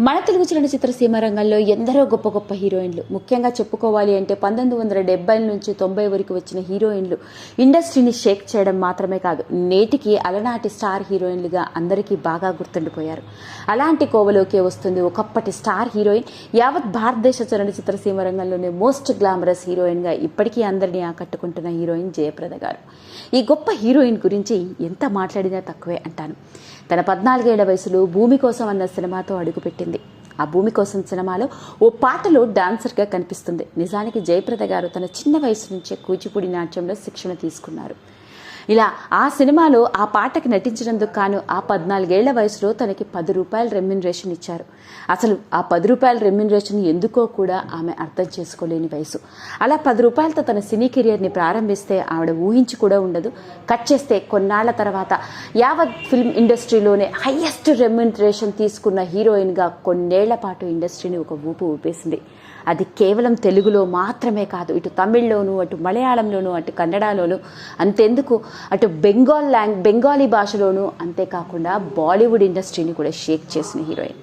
మన తెలుగు చలనచిత్ర సీమ రంగంలో ఎందరో గొప్ప గొప్ప హీరోయిన్లు. ముఖ్యంగా చెప్పుకోవాలి అంటే పంతొమ్మిది వందల డెబ్బై నుంచి తొంభై వరకు వచ్చిన హీరోయిన్లు. ఇండస్ట్రీని షేక్ చేయడం మాత్రమే కాదు నేటికి అలనాటి స్టార్ హీరోయిన్లుగా అందరికీ బాగా గుర్తుండిపోయారు. అలాంటి కోవలోకే వస్తుంది ఒకప్పటి స్టార్ హీరోయిన్ యావత్ భారతదేశ చలనచిత్ర సీమ రంగంలోనే మోస్ట్ గ్లామరస్ హీరోయిన్గా ఇప్పటికీ అందరినీ ఆకట్టుకుంటున్న హీరోయిన్ జయప్రద గారు. ఈ గొప్ప హీరోయిన్ గురించి ఎంత మాట్లాడినా తక్కువే అంటాను. తన పద్నాలుగేళ్ళ వయసులో భూమి కోసం అన్న సినిమాతో అడుగుపెట్టింది ఆ భూమి కోసం సినిమాలో ఓ పాటలో డాన్సర్గా కనిపిస్తుంది. నిజానికి జయప్రద గారు తన చిన్న వయసు నుంచే కూచిపూడి నాట్యంలో శిక్షణ తీసుకున్నారు. ఇలా ఆ సినిమాలో ఆ పాటకి నటించినందుకు కాను ఆ పద్నాలుగేళ్ళ వయసులో తనకి పది రూపాయల రెమ్యునరేషన్ ఇచ్చారు. అసలు ఆ పది రూపాయల రెమ్యునరేషన్ ఎందుకో కూడా ఆమె అర్థం చేసుకోలేని వయసు. అలా పది రూపాయలతో తన సినీ కెరియర్ని ప్రారంభిస్తే ఆవిడ ఊహించి కూడా ఉండదు. కట్ చేస్తే కొన్నాళ్ళ తర్వాత యావత్ ఫిల్మ్ ఇండస్ట్రీలోనే హయ్యెస్ట్ రెమ్యునరేషన్ తీసుకున్న హీరోయిన్గా కొన్నేళ్ళ పాటు ఇండస్ట్రీని ఒక ఊపు ఊపేసింది. అది కేవలం తెలుగులో మాత్రమే కాదు ఇటు తమిళ్ళోను అటు మలయాళంలోను అటు కన్నడలోను అంతెందుకు అటు బెంగాల్ లాంగ్ బెంగాలీ భాషలోనూ అంతేకాకుండా బాలీవుడ్ ఇండస్ట్రీని కూడా షేక్ చేసిన హీరోయిన్.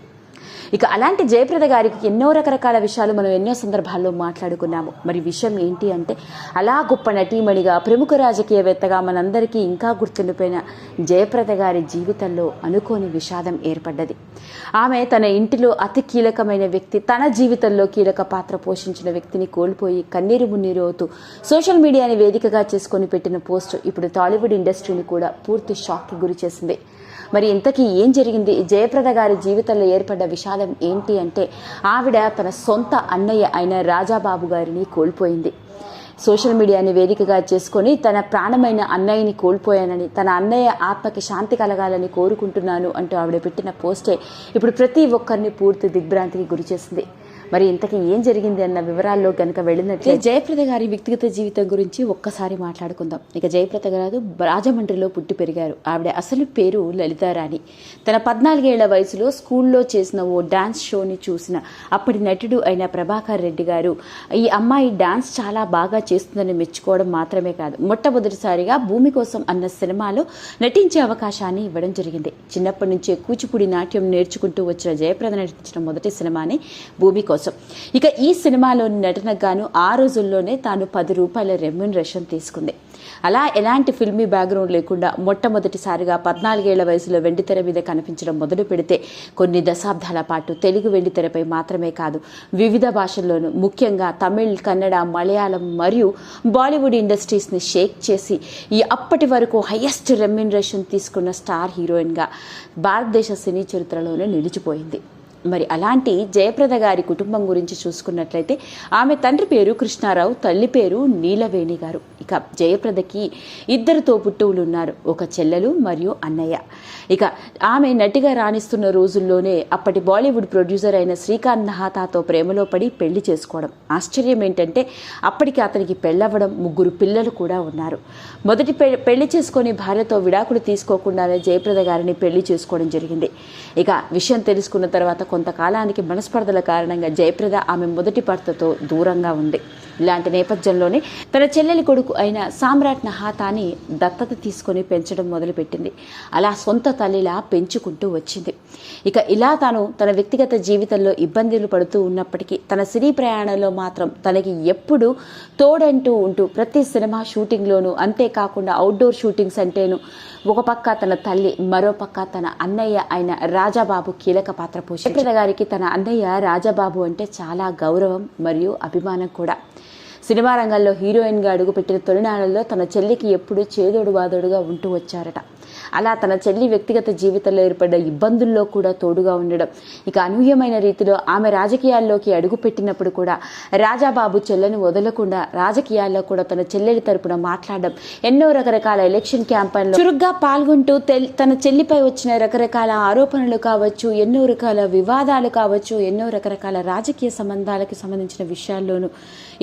ఇక అలాంటి జయప్రద గారికి ఎన్నో రకరకాల విషయాలు మనం ఎన్నో సందర్భాల్లో మాట్లాడుకున్నాము. మరి విషయం ఏంటి అంటే అలా గొప్ప నటీమణిగా ప్రముఖ రాజకీయవేత్తగా మనందరికీ ఇంకా గుర్తుండిపోయిన జయప్రద గారి జీవితంలో అనుకోని విషాదం ఏర్పడ్డది. ఆమె తన ఇంటిలో అతి కీలకమైన వ్యక్తి తన జీవితంలో కీలక పాత్ర పోషించిన వ్యక్తిని కోల్పోయి కన్నీరు మున్నీరు అవుతూ సోషల్ మీడియాని వేదికగా చేసుకొని పెట్టిన పోస్ట్ ఇప్పుడు టాలీవుడ్ ఇండస్ట్రీని కూడా పూర్తి షాక్కి గురి చేసింది మరి ఇంతకీ ఏం జరిగింది? జయప్రద గారి జీవితంలో ఏర్పడ్డ విషాదం ఏంటి అంటే ఆవిడ తన సొంత అన్నయ్య అయిన రాజాబాబు గారిని కోల్పోయింది. సోషల్ మీడియాని వేదికగా చేసుకొని తన ప్రాణమైన అన్నయ్యని కోల్పోయానని తన అన్నయ్య ఆత్మకి శాంతి కలగాలని కోరుకుంటున్నాను అంటూ ఆవిడ పెట్టిన పోస్టే ఇప్పుడు ప్రతి ఒక్కరిని పూర్తి దిగ్భ్రాంతికి గురి చేసింది మరి ఇంతకీ ఏం జరిగింది అన్న వివరాల్లో కనుక వెళ్ళినట్లే జయప్రద గారి వ్యక్తిగత జీవితం గురించి ఒక్కసారి మాట్లాడుకుందాం. ఇక జయప్రద గారు రాజమండ్రిలో పుట్టి పెరిగారు. ఆవిడ అసలు పేరు లలితారాణి. తన పద్నాలుగేళ్ళ వయసులో స్కూల్లో చేసిన ఓ డాన్స్ షోని చూసిన అప్పటి నటుడు అయిన ప్రభాకర్ రెడ్డి గారు ఈ అమ్మాయి డాన్స్ చాలా బాగా చేస్తుందని మెచ్చుకోవడం మాత్రమే కాదు. మొట్టమొదటిసారిగా భూమి కోసం అన్న సినిమాలో నటించే అవకాశాన్ని ఇవ్వడం జరిగింది. చిన్నప్పటి నుంచే కూచిపూడి నాట్యం నేర్చుకుంటూ వచ్చిన జయప్రద నటించిన మొదటి సినిమాని భూమి కోసం. ఇక ఈ సినిమాలోని నటనకు గాను ఆ రోజుల్లోనే తాను పది రూపాయల రెమ్యునరేషన్ తీసుకుంది. అలా ఎలాంటి ఫిల్మీ బ్యాక్గ్రౌండ్ లేకుండా మొట్టమొదటిసారిగా పద్నాలుగేళ్ళ వయసులో వెండితెర మీద కనిపించడం మొదలు పెడితే కొన్ని దశాబ్దాల పాటు తెలుగు వెండితెరపై మాత్రమే కాదు వివిధ భాషల్లోనూ ముఖ్యంగా తమిళ్ కన్నడ మలయాళం మరియు బాలీవుడ్ ఇండస్ట్రీస్ని షేక్ చేసి ఈ అప్పటి వరకు హయ్యెస్ట్ రెమ్యునరేషన్ తీసుకున్న స్టార్ హీరోయిన్గా భారతదేశ సినీ చరిత్రలోనే నిలిచిపోయింది. మరి అలాంటి జయప్రద గారి కుటుంబం గురించి చూసుకున్నట్లయితే ఆమె తండ్రి పేరు కృష్ణారావు తల్లి పేరు నీలవేణి గారు. ఇక జయప్రదకి ఇద్దరు తోబుట్టువులు ఉన్నారు ఒక చెల్లెలు మరియు అన్నయ్య. ఇక ఆమె నటిగా రాణిస్తున్న రోజుల్లోనే అప్పటి బాలీవుడ్ ప్రొడ్యూసర్ అయిన శ్రీకాంత్ నహాతాతో ప్రేమలో పడి పెళ్ళి చేసుకోవడం. ఆశ్చర్యం ఏంటంటే అప్పటికి అతనికి పెళ్ళవ్వడం ముగ్గురు పిల్లలు కూడా ఉన్నారు. మొదటి పె- పెళ్ళి చేసుకొని భార్యతో విడాకులు తీసుకోకుండానే జయప్రద గారిని పెళ్ళి చేసుకోవడం జరిగింది. ఇక విషయం తెలుసుకున్న తర్వాత కొంతకాలానికి మనస్పర్ధల కారణంగా జయప్రద ఆమె మొదటి భర్తతో దూరంగా ఉంది. ఇలాంటి నేపథ్యంలోనే తన చెల్లెలి కొడుకు అయిన సామ్రాట్ నహాతాని దత్తత తీసుకొని పెంచడం మొదలుపెట్టింది. అలా సొంత తల్లిలా పెంచుకుంటూ వచ్చింది. ఇక ఇలా తాను తన వ్యక్తిగత జీవితంలో ఇబ్బందులు పడుతూ ఉన్నప్పటికీ తన సినీ ప్రయాణంలో మాత్రం తనకి ఎప్పుడు తోడంటూ ఉంటూ ప్రతి సినిమా షూటింగ్లోనూ అంతేకాకుండా అవుట్డోర్ షూటింగ్స్ అంటేను ఒక పక్క తన తల్లి మరో పక్క తన అన్నయ్య అయిన రాజాబాబు కీలక పాత్ర పోషించారు. గారికి తన అన్నయ్య రాజాబాబు అంటే చాలా గౌరవం మరియు అభిమానం కూడా. సినిమా రంగంలో హీరోయిన్గా అడుగుపెట్టిన తొలినాళ్ళలో తన చెల్లికి ఎప్పుడూ చేదోడు వాదోడుగా ఉంటూ వచ్చారట. అలా తన చెల్లి వ్యక్తిగత జీవితంలో ఏర్పడ్డ ఇబ్బందుల్లో కూడా తోడుగా ఉండడం. ఇక అనూహ్యమైన రీతిలో ఆమె రాజకీయాల్లోకి అడుగుపెట్టినప్పుడు కూడా రాజాబాబు చెల్లెను వదలకుండా రాజకీయాల్లో కూడా తన చెల్లెలి తరపున మాట్లాడడం. ఎన్నో రకరకాల ఎలక్షన్ క్యాంపెయిన్లో చురుగ్గా పాల్గొంటూ తన చెల్లిపై వచ్చిన రకరకాల ఆరోపణలు కావచ్చు ఎన్నో రకాల వివాదాలు కావచ్చు ఎన్నో రకరకాల రాజకీయ సంబంధాలకు సంబంధించిన విషయాల్లోనూ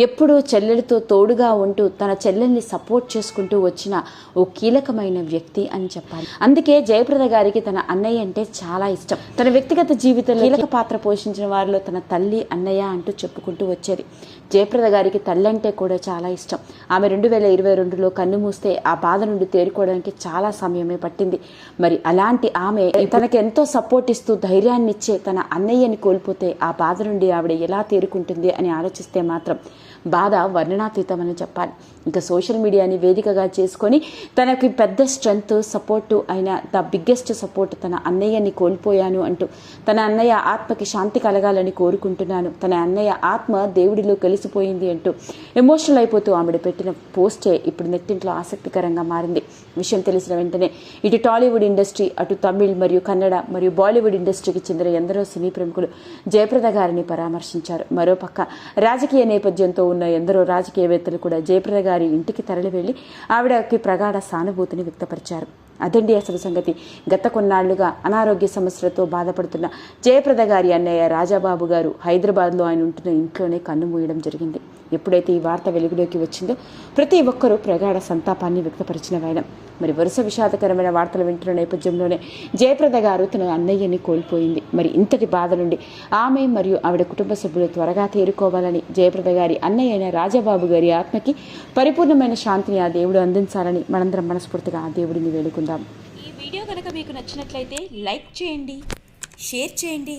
ఎప్పుడూ చెల్లెలతో తోడుగా ఉంటూ తన చెల్లెల్ని సపోర్ట్ చేసుకుంటూ వచ్చిన ఓ కీలకమైన వ్యక్తి అని చెప్పాలి. అందుకే జయప్రద గారికి తన అన్నయ్య అంటే చాలా ఇష్టం. తన వ్యక్తిగత జీవితంలో కీలక పాత్ర పోషించిన వారిలో తన తల్లి అన్నయ్య అంటూ చెప్పుకుంటూ వచ్చేది. జయప్రద గారికి తల్లి అంటే కూడా చాలా ఇష్టం. ఆమె రెండు వేల ఇరవై రెండులో కన్ను మూస్తే ఆ బాధ నుండి తేరుకోవడానికి చాలా సమయమే పట్టింది. మరి అలాంటి ఆమె తనకెంతో ఎంతో సపోర్ట్ ఇస్తూ ధైర్యాన్నిచ్చే తన అన్నయ్యని కోల్పోతే ఆ బాధ నుండి ఆవిడ ఎలా తేరుకుంటుంది అని ఆలోచిస్తే మాత్రం బాధ వర్ణనాతీతమని చెప్పాలి. ఇంకా సోషల్ మీడియాని వేదికగా చేసుకొని తనకి పెద్ద స్ట్రెంగ్త్ సపోర్టు అయిన ద బిగ్గెస్ట్ సపోర్ట్ తన అన్నయ్యని కోల్పోయాను అంటూ తన అన్నయ్య ఆత్మకి శాంతి కలగాలని కోరుకుంటున్నాను. తన అన్నయ్య ఆత్మ దేవుడిలో కలిసిపోయింది అంటూ ఎమోషనల్ అయిపోతూ ఆవిడ పెట్టిన పోస్టే ఇప్పుడు నెట్టింట్లో ఆసక్తికరంగా మారింది. విషయం తెలిసిన వెంటనే ఇటు టాలీవుడ్ ఇండస్ట్రీ అటు తమిళ్ మరియు కన్నడ మరియు బాలీవుడ్ ఇండస్ట్రీకి చెందిన ఎందరో సినీ ప్రముఖులు జయప్రద గారిని పరామర్శించారు. మరోపక్క రాజకీయ నేపథ్యంతో ఉన్న ఎందరో రాజకీయవేత్తలు కూడా జయప్రద గారి ఇంటికి తరలి వెళ్ళి ఆవిడకి ప్రగాఢ సానుభూతిని వ్యక్తపరిచారు. అదండి అసలు సంగతి. గత కొన్నాళ్ళుగా అనారోగ్య సమస్యలతో బాధపడుతున్న జయప్రద గారి అన్నయ్య రాజాబాబు గారు హైదరాబాద్లో ఆయన ఉంటున్న ఇంట్లోనే కన్ను మూయడం జరిగింది. ఎప్పుడైతే ఈ వార్త వెలుగులోకి వచ్చిందో ప్రతి ఒక్కరూ ప్రగాఢ సంతాపాన్ని వ్యక్తపరిచిన వైనం మరి వరుస విషాదకరమైన వార్తలు వింటున్న నేపథ్యంలోనే జయప్రద గారు తన అన్నయ్యని కోల్పోయింది. మరి ఇంతటి బాధ నుండి ఆమె మరియు ఆవిడ కుటుంబ సభ్యులు త్వరగా తేరుకోవాలని జయప్రద గారి అన్నయ్య అయిన రాజబాబు గారి ఆత్మకి పరిపూర్ణమైన శాంతిని ఆ దేవుడు అందించాలని మనందరం మనస్ఫూర్తిగా ఆ దేవుడిని వేడుకుందాం. ఈ వీడియో కనుక మీకు నచ్చినట్లయితే లైక్ చేయండి షేర్ చేయండి.